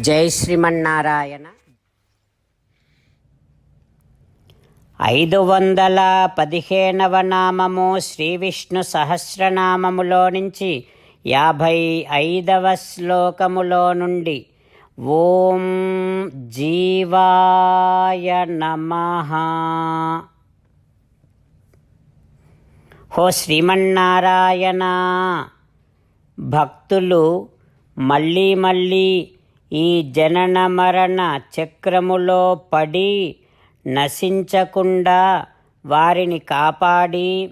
జై శ్రీమన్నారాయణ. ఐదు వందల పదిహేనవ నామము శ్రీ విష్ణు సహస్రనామములో నుంచి యాభై ఐదవ శ్లోకములో నుండి ఓం జీవాయ నమ. హో శ్రీమన్నారాయణ భక్తులు మళ్ళీ మళ్ళీ ఈ జనన మరణ చక్రములో పడి నశించకుండా వారిని కాపాడి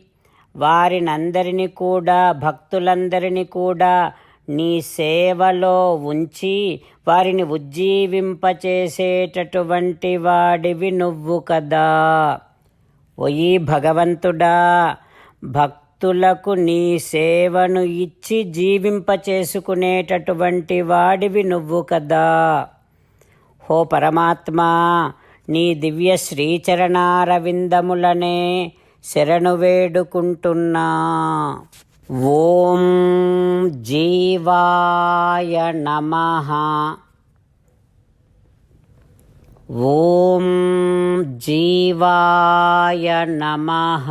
వారినందరినీ కూడా భక్తులందరినీ కూడా నీ సేవలో ఉంచి వారిని ఉజ్జీవింపచేసేటటువంటి వాడివి నువ్వు కదా. ఒయి భగవంతుడా భక్తులకు నీ సేవను ఇచ్చి జీవింపచేసుకునేటటువంటి వాడివి నువ్వు కదా. హో పరమాత్మా నీ దివ్య శ్రీచరణారవిందములనే శరణు వేడుకుంటున్నా. ఓం జీవాయ నమః. ఓం జీవాయ నమః.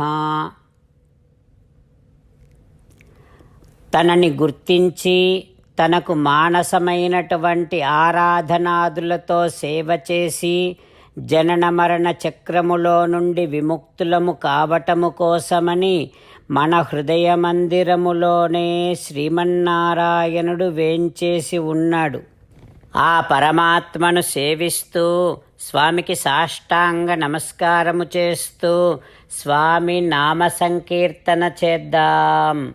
తనని గుర్తించి తనకు మానసమైనటువంటి ఆరాధనాదులతో సేవ చేసి జనన మరణ చక్రములో నుండి విముక్తులము కావటము కోసమని మన హృదయ మందిరములోనే శ్రీమన్నారాయణుడు వేంచేసి ఉన్నాడు. ఆ పరమాత్మను సేవిస్తూ స్వామికి సాష్టాంగ నమస్కారము చేస్తూ స్వామి నామ సంకీర్తన చేద్దాం.